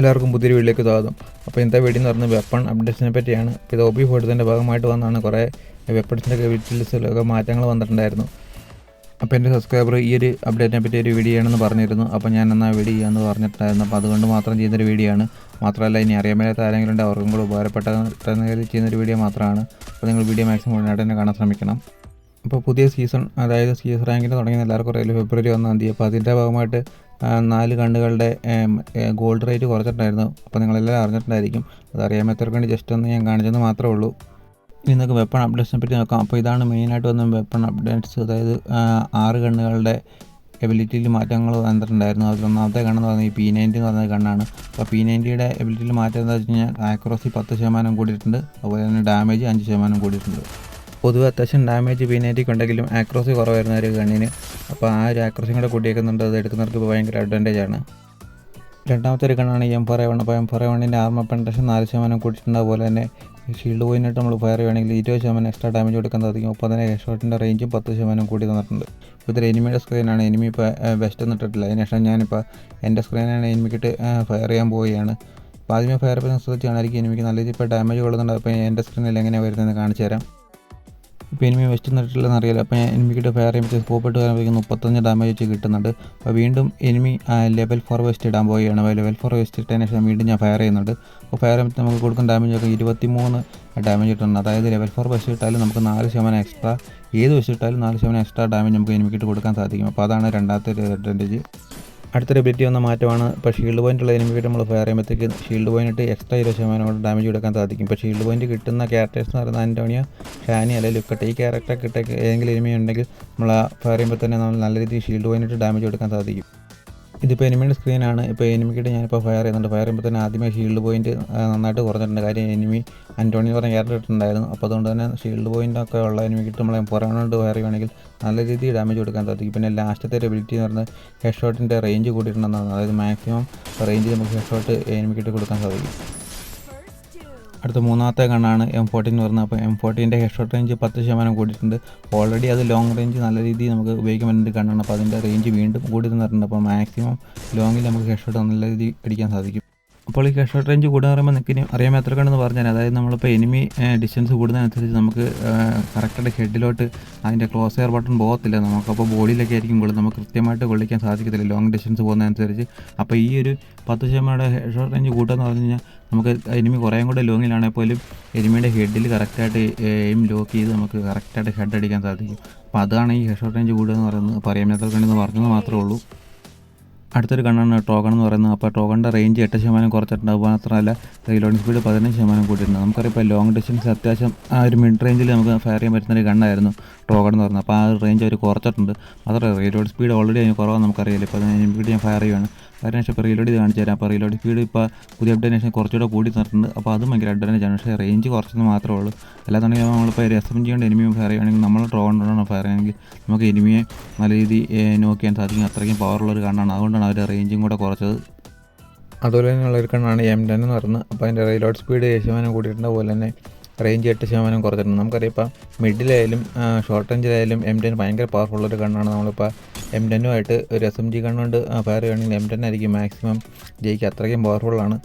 എല്ലാവർക്കും പുതിയൊരു വീട്ടിലേക്ക് സ്വാഗതം. അപ്പോൾ ഇന്നത്തെ വീഡിയോ എന്ന് പറയുന്നത് വെപ്പൺ അപ്ഡേറ്റ്സിനെ പറ്റിയാണ്. ഇത് ഒബി ഫോട്ടത്തിന്റെ ഭാഗമായിട്ട് വന്നാണ് കുറേ വെപ്പൺസിന്റെ വീട്ടിലൊക്കെ മാറ്റങ്ങൾ വന്നിട്ടുണ്ടായിരുന്നു. അപ്പോൾ എന്റെ സബ്സ്ക്രൈബർ ഈ ഒരു അപ്ഡേറ്റിനെ പറ്റി ഒരു വീഡിയോ ആണെന്ന് പറഞ്ഞിരുന്നു. അപ്പോൾ ഞാൻ എന്നാൽ വീഡിയോ ചെയ്യാമെന്ന് പറഞ്ഞിട്ടുണ്ടായിരുന്നു. അപ്പോൾ അതുകൊണ്ട് മാത്രം ചെയ്യുന്നൊരു വീഡിയോ ആണ്. മാത്രമല്ല ഇനി അറിയാൻ മേലാത്ത ആരെങ്കിലും ഉണ്ട് അവർക്കും കൂടെ ഉപകാരപ്പെട്ട ചെയ്യുന്നൊരു വീഡിയോ മാത്രമാണ്. അപ്പോൾ നിങ്ങൾ വീഡിയോ മാക്സിമം ഉടനായിട്ട് തന്നെ കാണാൻ ശ്രമിക്കണം. അപ്പോൾ പുതിയ സീസൺ അതായത് സീസൺ റാങ്കിന് തുടങ്ങിയ എല്ലാവർക്കും അറിയില്ല ഫെബ്രുവരി ഒന്നാം തീയതി. അപ്പോൾ അതിന്റെ ഭാഗമായിട്ട് നാല് കണ്ണുകളുടെ ഗോൾഡ് റേറ്റ് കുറച്ചിട്ടുണ്ടായിരുന്നു. അപ്പോൾ നിങ്ങളെല്ലാം അറിഞ്ഞിട്ടുണ്ടായിരിക്കും. അത് അറിയാമത്തവർക്ക് വേണ്ടി ജസ്റ്റ് ഒന്ന് ഞാൻ കാണിച്ചെന്ന് മാത്രമേ ഉള്ളൂ. ഇനി നിങ്ങൾക്ക് വെപ്പൺ അപ്ഡേറ്റ്സിനെ പറ്റി നോക്കാം. അപ്പോൾ ഇതാണ് മെയിനായിട്ട് വന്ന വെപ്പൺ അപ്ഡേറ്റ്സ് അതായത് ആറ് കണ്ണുകളുടെ എബിലിറ്റിയിൽ മാറ്റങ്ങൾ വന്നിട്ടുണ്ടായിരുന്നു. അതിൽ ഒന്നാമത്തെ കണ്ണെന്ന് പറഞ്ഞാൽ ഈ പി നയന്റി എന്ന് പറയുന്ന കണ്ണാണ്. അപ്പോൾ പി നയന്റിയുടെ എബിലിറ്റിയിൽ മാറ്റം എന്താ വെച്ച് കഴിഞ്ഞാൽ ആക്രോസി പത്ത് ശതമാനം കൂടിയിട്ടുണ്ട്. അതുപോലെ തന്നെ ഡാമേജ് അഞ്ച് ശതമാനം കൂടിയിട്ടുണ്ട്. പൊതുവെ അത്യാവശ്യം ഡാമേജ് പി നയന്റിക്ക് ഉണ്ടെങ്കിലും ആക്രോസി കുറവായിരുന്ന ഒരു കണ്ണിന്. അപ്പോൾ ആ ഒരു ആക്രസിയും കൂടെ കൂട്ടിയേക്കുന്നുണ്ട്. അത് എടുക്കുന്നവർക്ക് ഇപ്പോൾ ഭയങ്കര അഡ്വാന്റേജ് ആണ്. രണ്ടാമത്തെ ഒരു കണ്ണാണ് എം ഫോർ വൺ അപ്പോൾ എം ഫോർ വണ്ണിന്റെ ആർമ പെൻഡേഷൻ നാല് ശതമാനം കൂട്ടിയിട്ടുണ്ട് അതുപോലെ തന്നെ ഷീൽഡ് പോയിട്ട് നമ്മൾ ഫയർ ചെയ്യുകയാണെങ്കിൽ ഇരുപത് ശതമാനം എക്സ്ട്രാ ഡാമേജ് കൊടുക്കാൻ സാധിക്കും ഒപ്പം തന്നെ ഷോട്ടിന്റെ റേഞ്ചും പത്ത് ശതമാനം കൂടി തന്നിട്ടുണ്ട്. ഇപ്പോൾ ഇത്ര എനിമിയുടെ സ്ക്രീനാണ് എനിമി ഇപ്പോൾ ബെസ്റ്റ് എന്നിട്ടിട്ടില്ല അതിനുശേഷം ഞാനിപ്പോൾ എന്റെ സ്ക്രീനാണ് എനിമിക്കിട്ട് ഫയർ ചെയ്യാൻ പോവുകയാണ്. അപ്പോൾ ആദ്യമേ ഫയർ ചെയ്യുന്ന എനിക്ക് എനിമിക്ക് നല്ല രീതിയിൽ ഇപ്പോൾ ഡാമേജ് കൊള്ളുന്നുണ്ട് അപ്പോൾ എന്റെ സ്ക്രീനിൽ എങ്ങനെയാണ് വരുന്നതെന്ന് കാണിച്ചു തരാം ഇപ്പോൾ എനിമി വെസ്റ്റ് നിട്ടില്ലെന്ന് അറിയില്ല. അപ്പോൾ ഞാൻ എനിമിക്കിട്ട് ഫയർ ചെയ്യുമ്പോൾ സ്കോപ്പിട്ട് വരുമ്പോഴേക്കും മുപ്പത്തഞ്ച് ഡാമേജ് വെച്ച് കിട്ടുന്നുണ്ട്. അപ്പോൾ വീണ്ടും എനിമി ലെവൽ ഫോർ വെസ്റ്റ് ഇടാൻ പോവുകയാണ്. അപ്പോൾ ലെവൽ ഫോർ വെസ്റ്റ് ഇട്ടതിന് ശേഷം വീണ്ടും ഞാൻ ഫയർ ചെയ്യുന്നുണ്ട്. അപ്പോൾ ഫയർ ചെയ്യുമ്പോൾ നമുക്ക് കൊടുക്കുന്ന ഡാമേജ് ഒക്കെ ഇരുപത്തി മൂന്ന് ഡാമേജ് കിട്ടുന്നുണ്ട് അതായത് ലെവൽ ഫോർ വെസ്റ്റ് ഇട്ടാലും നമുക്ക് നാല് ശതമാനം എക്സ്ട്രാ ഏത് വെസ്റ്റ് ഇട്ടാലും നാല് ശതമാനം എക്സ്ട്രാ ഡാമേജ് നമുക്ക് എനിമിക്കിട്ട് കൊടുക്കാൻ സാധിക്കും. അപ്പോൾ അതാണ് രണ്ടാമത്തെ ഒരു അഡ്വാന്റേജ് അടുത്തൊരു എബിലിറ്റി വന്ന മാറ്റമാണ്. ഇപ്പോൾ ഷീൽഡ് പോയിന്റുള്ള എനിമിക്കിട്ട് നമ്മൾ ഫയർ ചെയ്യുമ്പോഴത്തേക്ക് ഷീൽഡ് പോയിന്റ് എക്സ്ട്രാ ഇരുപത് ശതമാനം കൊണ്ട് ഡാമേജ് കൊടുക്കാൻ സാധിക്കും. ഇപ്പോൾ ഷീൽഡ് പോയിന്റ് കിട്ടുന്ന ക്യാരക്ടേഴ്സ് എന്ന് പറയുന്നത് ആന്റോണിയോ ഷാനി അല്ലെങ്കിൽ ലുക്കട്ട് ഈ ക്യാരക്ടർ കിട്ട ഏതെങ്കിലും എനിമി ഉണ്ടെങ്കിൽ നമ്മൾ ഫയർ ചെയ്യുമ്പോൾ തന്നെ നമ്മൾ നല്ല രീതിയിൽ ഷീൽഡ് പോയിന്റ് ഡാമേജ് കൊടുക്കാൻ സാധിക്കും. ഇതിപ്പോൾ എനിമിയുടെ സ്ക്രീനാണ് ഇപ്പോൾ എനിമിക്കിട്ട് ഞാനിപ്പോൾ ഫയർ ചെയ്യുന്നുണ്ട്. ഫയർ ചെയ്യുമ്പോൾ തന്നെ ആദ്യമേ ഷീൽഡ് പോയിന്റ് നന്നായിട്ട് കുറഞ്ഞിട്ടുണ്ട്. കാര്യം എനിമി എന്ന് പറഞ്ഞ ക്യാരക്ടർ ഇട്ടുണ്ടായിരുന്നു അപ്പോൾ അതുകൊണ്ട് തന്നെ ഷീൽഡ് പോയിന്റ് ഒക്കെ ഉള്ള എനിമിക്കിട്ട് നമ്മളെ പുറമോട്ട് ഫയർ ചെയ്യുകയാണെങ്കിൽ നല്ല രീതിയിൽ ഡാമേജ് കൊടുക്കാൻ സാധിക്കും. പിന്നെ ലാസ്റ്റത്തെ ഒരു എബിലിറ്റി എന്ന് പറഞ്ഞാൽ ഹെഡ് ഷോട്ടിന്റെ റേഞ്ച് കൂട്ടിയിട്ടുണ്ടെന്നാണ്. അതായത് മാക്സിമം റേഞ്ച് നമുക്ക് ഹെഡ് ഷോട്ട് എനിമിക്കിട്ട് കൊടുക്കാൻ സാധിക്കും. അടുത്ത മൂന്നാമത്തെ കണ്ണാണ് എം ഫോർട്ടീൻ പറഞ്ഞത് അപ്പോൾ എം ഫോർട്ടീന്റെ ഹെഡ് ഷോട്ട് റേഞ്ച് പത്ത് ശതമാനം കൂടിയിട്ടുണ്ട്. ഓൾറെഡി അത് ലോങ് റേഞ്ച് നല്ല രീതിയിൽ നമുക്ക് ഉപയോഗിക്കാൻ പറ്റുന്ന കണ്ണാണ് അപ്പോൾ അതിന്റെ റേഞ്ച് വീണ്ടും കൂടി തന്നിട്ടുണ്ട്. അപ്പോൾ മാക്സിമം ലോങ്ങിൽ നമുക്ക് ഹെഡ് ഷോട്ട് നല്ല രീതിയിൽ അടിക്കാൻ സാധിക്കും. അപ്പോൾ ഈ ഹെഡ് റേഞ്ച് കൂടുക പറയുമ്പോൾ നിങ്ങൾക്ക് അറിയാൻ എത്ര കണ്ടെന്ന് പറഞ്ഞാൽ അതായത് നമ്മളിപ്പോൾ എനിമി ഡിസ്റ്റൻസ് കൂടുന്നതനുസരിച്ച് നമുക്ക് കറക്റ്റായിട്ട് ഹെഡിലോട്ട് അതിന്റെ ക്ലോസ് എയർ ബട്ടൺ പോകത്തില്ല. നമുക്കപ്പോൾ ബോഡിയിലൊക്കെ ആയിരിക്കും കൊള്ളും നമുക്ക് കൃത്യമായിട്ട് കൊള്ളിക്കാൻ സാധിക്കത്തില്ല. ലോങ് ഡിസ്റ്റൻസ് പോകുന്നതനുസരിച്ച് അപ്പോൾ ഈ ഒരു പത്ത് ശതമാനം ഷോട്ട് റേഞ്ച് കൂട്ടുക എന്ന് പറഞ്ഞു കഴിഞ്ഞാൽ നമുക്ക് എനിമി കുറേയും കൂടെ ലോങ്ങിലാണെങ്കിൽ പോലും എനിമിയുടെ ഹെഡിൽ കറക്റ്റായിട്ട് എയിം ലോക്ക് ചെയ്ത് നമുക്ക് കറക്റ്റായിട്ട് ഹെഡ് അടിക്കാൻ സാധിക്കും. അപ്പോൾ അതാണ് ഈ ഹെഡ് ഷോട്ട് റേഞ്ച് കൂടുക എന്ന് പറയുന്നത് അപ്പോൾ അറിയാൻ കണ്ടെന്ന് പറഞ്ഞത് മാത്രമേ ഉള്ളൂ. അടുത്തൊരു കണ്ണാണ് ടോക്കൺ എന്ന് പറയുന്നത്. അപ്പോൾ ടോക്കണിന്റെ റേഞ്ച് എട്ട് ശതമാനം കുറച്ചിട്ടുണ്ട് അത് മാത്രമല്ല റീലോഡിംഗ് സ്പീഡ് പതിനഞ്ച് ശതമാനം കൂട്ടിയിട്ടുണ്ട്. നമുക്കറിയാം ഇപ്പോൾ ലോങ് ഡിസ്റ്റൻസ് അത്യാവശ്യം ആ ഒരു മിഡ് റേഞ്ചിൽ നമുക്ക് ഫയർ ചെയ്യാൻ പറ്റുന്ന ഒരു ഗണ്ണായിരുന്നു ടോക്കൺ എന്ന് പറയുന്നത്. അപ്പോൾ ആ റേഞ്ച് അവർ കുറച്ചിട്ടുണ്ട്. മാത്രമല്ല റീലോഡ് സ്പീഡ് ഓൾറെഡി അതിന് കുറവാണ് നമുക്കറിയില്ല. ഇപ്പോൾ അതിന് ഞാൻ ഫയർ ചെയ്യുകയാണ് അതിനുശേഷം ഇപ്പോൾ റീലോഡ് ചെയ്ത് കാണിച്ചു തരാം. അപ്പോൾ റീലോഡ് സ്പീഡ് ഇപ്പോൾ പുതിയ അപ്ഡേഷൻ കുറച്ചുകൂടെ കൂടി തന്നിട്ടുണ്ട് അപ്പോൾ അതും ഭയങ്കര അഡ്വാന്റേജ് ആണ്. പക്ഷേ റേഞ്ച് കുറച്ചെന്ന് മാത്രമേ ഉള്ളൂ. അല്ലാന്നുണ്ടെങ്കിൽ നമ്മളിപ്പോൾ ഒരു എസ് എം ജിയുടെ എനിമിയും ഫയർ ചെയ്യുകയാണെങ്കിൽ നമ്മൾ ട്രോകൊണ്ടാണ് ഫയർ ചെയ്യുകയാണെങ്കിൽ നമുക്ക് എനിമിയെ നല്ല രീതിയിൽ നോക്കിയാൽ സാധിക്കും. അത്രയ്ക്കും പവറുള്ള ഒരു കണ്ണാണ്. അതുകൊണ്ടാണ് അവരുടെ റേഞ്ചും കൂടെ കുറച്ചത്. അതുപോലെ തന്നെയുള്ള ഒരു കണ്ണാണ് എം ടെൻ എന്ന് പറയുന്നത്. അപ്പോൾ അതിന്റെ റീലോഡ് സ്പീഡ് ഏഷ്യമാനം കൂടിയിട്ടുണ്ട്. അതുപോലെ തന്നെ റേഞ്ച് എട്ട് ശതമാനം കുറച്ചിട്ടുണ്ട്. നമുക്കറിയാം ഇപ്പോൾ മിഡിലായാലും ഷോർട്ട് റേഞ്ചിലായാലും എം ടെൻ ഭയങ്കര പവർഫുൾ ഒരു ഗണ്ണാണ്. നമ്മളിപ്പോൾ എം ടെന്നുമായിട്ട് ഒരു എസ് എം ജി കണ്ണുകൊണ്ട് ഫയർ ചെയ്യുകയാണെങ്കിൽ എം ടെൻ ആയിരിക്കും മാക്സിമം ജയിക്കുക. അത്രയ്ക്കും പവർഫുള്ളാണ്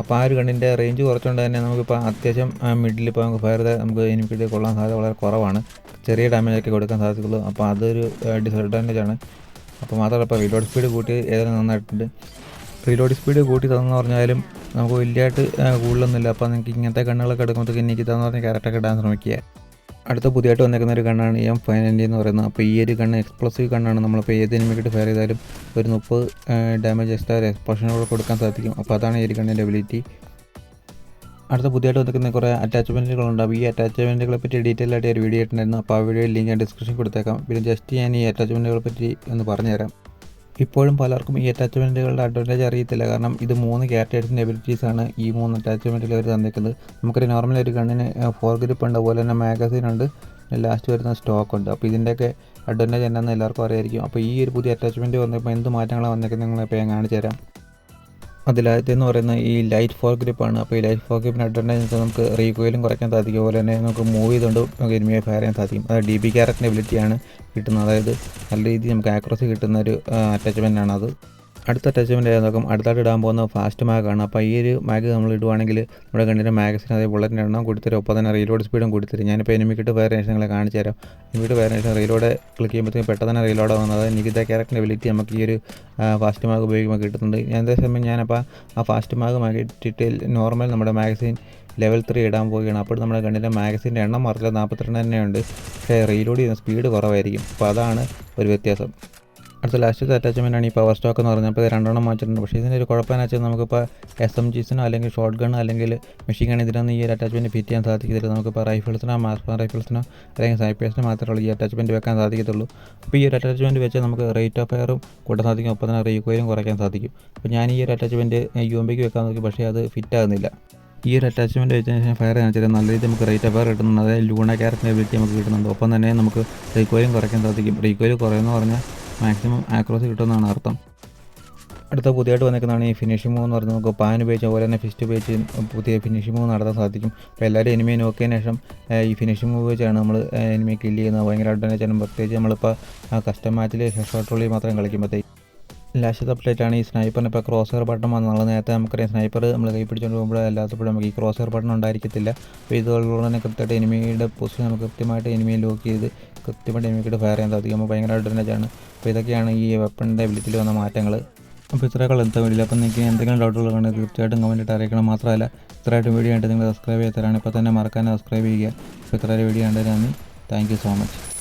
അപ്പോൾ ആ ഒരു കണ്ണിന്റെ റേഞ്ച് കുറച്ചുകൊണ്ട് തന്നെ നമുക്കിപ്പോൾ അത്യാവശ്യം മിഡിൽ ഇപ്പോൾ നമുക്ക് ഫയർ ചെയ്താൽ നമുക്ക് എനിക്കിട്ട് കൊള്ളാൻ സാധ്യത വളരെ കുറവാണ്. ചെറിയ ഡാമേജൊക്കെ കൊടുക്കാൻ സാധിക്കുള്ളൂ അപ്പോൾ അതൊരു ഡിസഡ്വാന്റേജ് ആണ്. അപ്പോൾ മാത്രമല്ല ഇപ്പോൾ റീലോഡ് സ്പീഡ് കൂട്ടി ഏതായാലും നന്നായിട്ടുണ്ട്. റീലോഡ് സ്പീഡ് കൂട്ടി തന്നെന്ന് പറഞ്ഞാലും നമുക്ക് വലിയതായിട്ട് കൂടുതലൊന്നുമില്ല. അപ്പോൾ നിങ്ങൾക്ക് ഇങ്ങനത്തെ കണ്ണുകളൊക്കെ എടുക്കുമ്പോഴത്തേക്ക് ഇതാന്ന് പറഞ്ഞ ക്യാരക്ടറൊക്കെ ഇടാൻ ശ്രമിക്കുക. അടുത്ത പുതിയതായിട്ട് വന്നിരിക്കുന്ന ഒരു കണ്ണാണ് എം ഫൈനന്റി എന്ന് പറയുന്നത്. അപ്പോൾ ഈ ഒരു കണ്ണ് എക്സ്പ്ലോസീവ് കണ്ണാണ്. നമ്മളിപ്പോൾ ഏത് എനിമിക്കിട്ട് ഫയർ ചെയ്താലും ഒരു മുപ്പത് ഡാമേജ് എക്സ്ട്രാ എക്സ്പ്ലോഷനോട് കൊടുക്കാൻ സാധിക്കും. അപ്പോൾ അതാണ് ഈ ഒരു കണ്ണിന്റെ എബിലിറ്റി അടുത്ത പുതിയതായിട്ട് വന്നിരിക്കുന്ന കുറേ അറ്റാച്ച്മെന്റുകളുണ്ട് അപ്പോൾ ഈ അറ്റാച്ച്മെന്റുകളെ പറ്റി ഡീറ്റെയിൽ ആയിട്ട് ഒരു വീഡിയോ ഇട്ടുണ്ടായിരുന്നു അപ്പോൾ ആ വീഡിയോ ലിങ്ക് ഞാൻ ഡിസ്ക്രിപ്ഷൻ കൊടുത്തേക്കാം. പിന്നെ ജസ്റ്റ് ഞാൻ ഈ അറ്റാച്ച്മെന്റുകളെ പറ്റി ഒന്ന് പറഞ്ഞുതരാം. ഇപ്പോഴും പലർക്കും ഈ അറ്റാച്ച്മെന്റുകളുടെ അഡ്വാന്റേജ് അറിയത്തില്ല. കാരണം ഇത് മൂന്ന് ക്യാരക്ടേഴ്സിന്റെ എബിലിറ്റീസ് ആണ്. ഈ മൂന്ന് അറ്റാച്ച്മെന്റിൽ അവർ തന്നിരിക്കുന്നത്. നമുക്കൊരു നോർമൽ ഒരു ഗണ്ണിന് ഫോർ ഗ്രിപ്പ് ഉണ്ട്. അതുപോലെ തന്നെ മാഗസീൻ ഉണ്ട്. ലാസ്റ്റ് വരുന്ന സ്റ്റോക്ക് ഉണ്ട്. അപ്പോൾ ഇതിന്റെയൊക്കെ അഡ്വാന്റേജ് എന്നാന്ന് എല്ലാവർക്കും അറിയായിരിക്കും. അപ്പോൾ ഈ ഒരു പുതിയ അറ്റാച്ച്മെന്റ് വന്നപ്പോൾ എന്ത് മാറ്റങ്ങളാണ് വന്നിരിക്കുന്നത് നിങ്ങളിപ്പോൾ ഞാൻ കാണിച്ചു തരാം അതിലാദ്യത്തെ എന്ന് പറയുന്നത് ഈ ലൈറ്റ് ഫോർ ഗ്രിപ്പാണ് അപ്പോൾ ഈ ലൈറ്റ് ഫോർ ഗ്രിപ്പിന് അഡ്വാന്റേജ് നമുക്ക് റീകോയിലും കുറയ്ക്കാൻ സാധിക്കും. അതുപോലെ തന്നെ നമുക്ക് മൂവ് ചെയ്തുകൊണ്ട് നമുക്ക് എനിമിയെ ഫയർ ചെയ്യാൻ സാധിക്കും. അത് ഡി ബി ക്യാരക്ടറിന്റെ എബിലിറ്റിയാണ് കിട്ടുന്നത്. അതായത് നല്ല രീതിയിൽ നമുക്ക് ആക്രോസി കിട്ടുന്ന ഒരു അറ്റാച്ച്മെന്റ് ആണ് അത്. അടുത്ത അറ്റാച്ച്മെന്റ് ഏത് നോക്കാം. അടുത്തായിട്ട് ഇടാൻ പോകുന്ന ഫാസ്റ്റ് മാഗാണ് അപ്പോൾ ഈ ഒരു മാഗ് നമ്മൾ ഇടുവാണെങ്കിൽ നമ്മുടെ കണ്ണിന്റെ മാഗസിൻ അതേ ബുള്ളറ്റിന്റെ എണ്ണം കൊടുത്തരും. ഒപ്പം തന്നെ റീലോഡ് സ്പീഡും കൊടുത്തരും. ഞാനിപ്പോൾ എനിമിക്കിട്ട് വേറെ നിങ്ങളെ കാണിച്ചു തരാം. എനിക്കിട്ട് വേറെ റീലോഡ് ക്ലിക്ക് ചെയ്യുമ്പോഴത്തേക്കും പെട്ടെന്ന് തന്നെ റീലോഡ് വന്നത് എനിക്ക് ഇതേ ക്യാരക്ടറിന്റെ എബിലിറ്റി നമുക്ക് ഈ ഒരു ഫാസ്റ്റ് മാഗ് ഉപയോഗിക്കുമ്പോൾ കിട്ടുന്നുണ്ട്. ഞാൻ അതേ സമയം ഞാനപ്പോൾ ആ ഫാസ്റ്റ് മാഗ് മാറ്റിയിട്ട് നോർമൽ നമ്മുടെ മാഗസിൻ ലെവൽ ത്രീ ഇടാൻ പോവുകയാണ്. അപ്പോൾ നമ്മുടെ കണ്ണിന്റെ മാഗസിന്റെ എണ്ണം മാറില്ല നാൽപ്പത്തിരണ്ട് തന്നെയുണ്ട്. പക്ഷേ റീലോഡ് ചെയ്യുന്ന സ്പീഡ് കുറവായിരിക്കും. അപ്പോൾ അതാണ് ഒരു വ്യത്യാസം. അടുത്ത ലാസ്റ്റത്തെ അറ്റാച്ച്മെന്റ് ആണ് ഈ പവർ സ്റ്റോക്ക് എന്ന് ഇത് രണ്ടെണ്ണം മാറ്റിയിട്ടുണ്ട് പക്ഷേ ഇതിന്റെ ഒരു കുഴപ്പമെന്ന് വെച്ചാൽ നമുക്കിപ്പോൾ എസ് എം ജീസിനോ അല്ലെങ്കിൽ ഷോർട്ട് ഗണ്ണോ അല്ലെങ്കിൽ മെഷീൻ ഗൺ ഇതിനൊന്നും ഈ ഒരു അറ്റാച്ച്മെന്റ് ഫിറ്റ് ചെയ്യാൻ സാധിക്കത്തില്ല. നമുക്കിപ്പോൾ റൈഫിൾസിനോ മാർക്സ്മാൻ റൈഫിൾസിനോ അല്ലെങ്കിൽ സൈപ്പേഴ്സിനോ മാത്രമേ ഈ അറ്റാച്ച്മെന്റ് വെക്കാൻ സാധിക്കത്തുള്ളൂ. അപ്പോൾ ഈ ഒരു അറ്റാച്ച്മെന്റ് വെച്ച് നമുക്ക് റേറ്റ് ഓഫ് ഫയറും കൂട്ടാൻ സാധിക്കും. ഒപ്പം തന്നെ റീക്വയറും കുറയ്ക്കാൻ സാധിക്കും. അപ്പോൾ ഞാൻ ഈ ഒരു അറ്റാച്ച്മെന്റ് യു എം ബിക്ക് വെക്കാൻ നോക്കി. പക്ഷേ അത് ഫിറ്റ് ആകുന്നില്ല. ഈ ഒരു അറ്റാച്ച്മെന്റ് വെച്ചതിന് ശേഷം ഫയർ കാണിച്ചാൽ നല്ല രീതിയിൽ നമുക്ക് റേറ്റ് ഫയർ കിട്ടുന്നുണ്ട്. അതായത് ലൂണ ക്യാരറ്റിന്റെ എബിലിറ്റി നമുക്ക് കിട്ടുന്നുണ്ട്. ഒപ്പം തന്നെ നമുക്ക് റീക്വയറും കുറയ്ക്കാൻ സാധിക്കും. റീക്വയർ കുറയുമെന്ന് പറഞ്ഞാൽ മാക്സിമം ആക്രോസ് കിട്ടുമെന്നാണ് അർത്ഥം. അടുത്ത പുതിയതായിട്ട് വന്നിരിക്കുന്നതാണ് ഈ ഫിനിഷിംഗ് മൂവ് എന്ന് പറഞ്ഞാൽ നമുക്ക് പാൻ ഉപയോഗിച്ച് അതുപോലെ തന്നെ ഫിസ്റ്റ് ഉപയോഗിച്ച് പുതിയ ഫിനിഷിംഗ് മൂവ് നടത്താൻ സാധിക്കും. അപ്പോൾ എല്ലാവരും എനിമിയെ നോക്കിയതിന് ശേഷം ഈ ഫിനിഷിംഗ് മൂവ് വെച്ചാണ് നമ്മൾ എനിമിയെ കില്ല് ചെയ്യുന്നത്. ഭയങ്കര അഡ്വാന്റേജ് ആണ്. പ്രത്യേകിച്ച് നമ്മളിപ്പോൾ കസ്റ്റം മാച്ചിൽ ഹെഡ് മാത്രം കളിക്കുമ്പോഴത്തേക്ക് ലാസ്റ്റ് ആണ് ഈ സ്നൈപ്പറിന് ഇപ്പോൾ ക്രോസ് ഹെയർ ബട്ടൺ വന്നുള്ളത് നേരത്തെ നമുക്കറിയാം സ്നൈപ്പർ നമ്മൾ കൈ പിടിച്ചുകൊണ്ട് പോകുമ്പോൾ അല്ലാത്തപ്പോഴും നമുക്ക് ഈ ക്രോസ് ഹെയർ ബട്ടൺ ഉണ്ടായിരിക്കത്തില്ല. അപ്പോൾ ഇതുകൊണ്ട് തന്നെ കൃത്യമായിട്ട് എനിമിയുടെ പൊസിഷൻ നമുക്ക് കൃത്യമായിട്ട് എനിമിയെ ലോക്ക് ചെയ്ത് കൃത്യമായിട്ട് എനിമിക്കിട്ട് ഫയർ ചെയ്യാൻ സാധിക്കും. അപ്പോൾ ഭയങ്കര ആണ്. അപ്പോൾ ഇതൊക്കെയാണ് ഈ വെപ്പണിന്റെ എബിലിറ്റിയിൽ വന്ന മാറ്റങ്ങൾ അപ്പോൾ ഇത്രയൊക്കെ എന്താ വീഡിയോ അപ്പോൾ നിങ്ങൾക്ക് എന്തെങ്കിലും ഡൗട്ടുകൾ ഉണ്ടെങ്കിൽ തീർച്ചയായിട്ടും കമന്റ് അറിയിക്കണം. മാത്രമല്ല ഇത്രയായിട്ട് വീഡിയോ ആയിട്ട് നിങ്ങൾ സബ്സ്ക്രൈബ് ചെയ്ത് തരാണ് ഇപ്പോൾ തന്നെ മറക്കാൻ സബ്സ്ക്രൈബ് ചെയ്യുക. അപ്പോൾ ഇത്രയൊരു വീഡിയോ ഉണ്ട് നന്ദി. Thank so much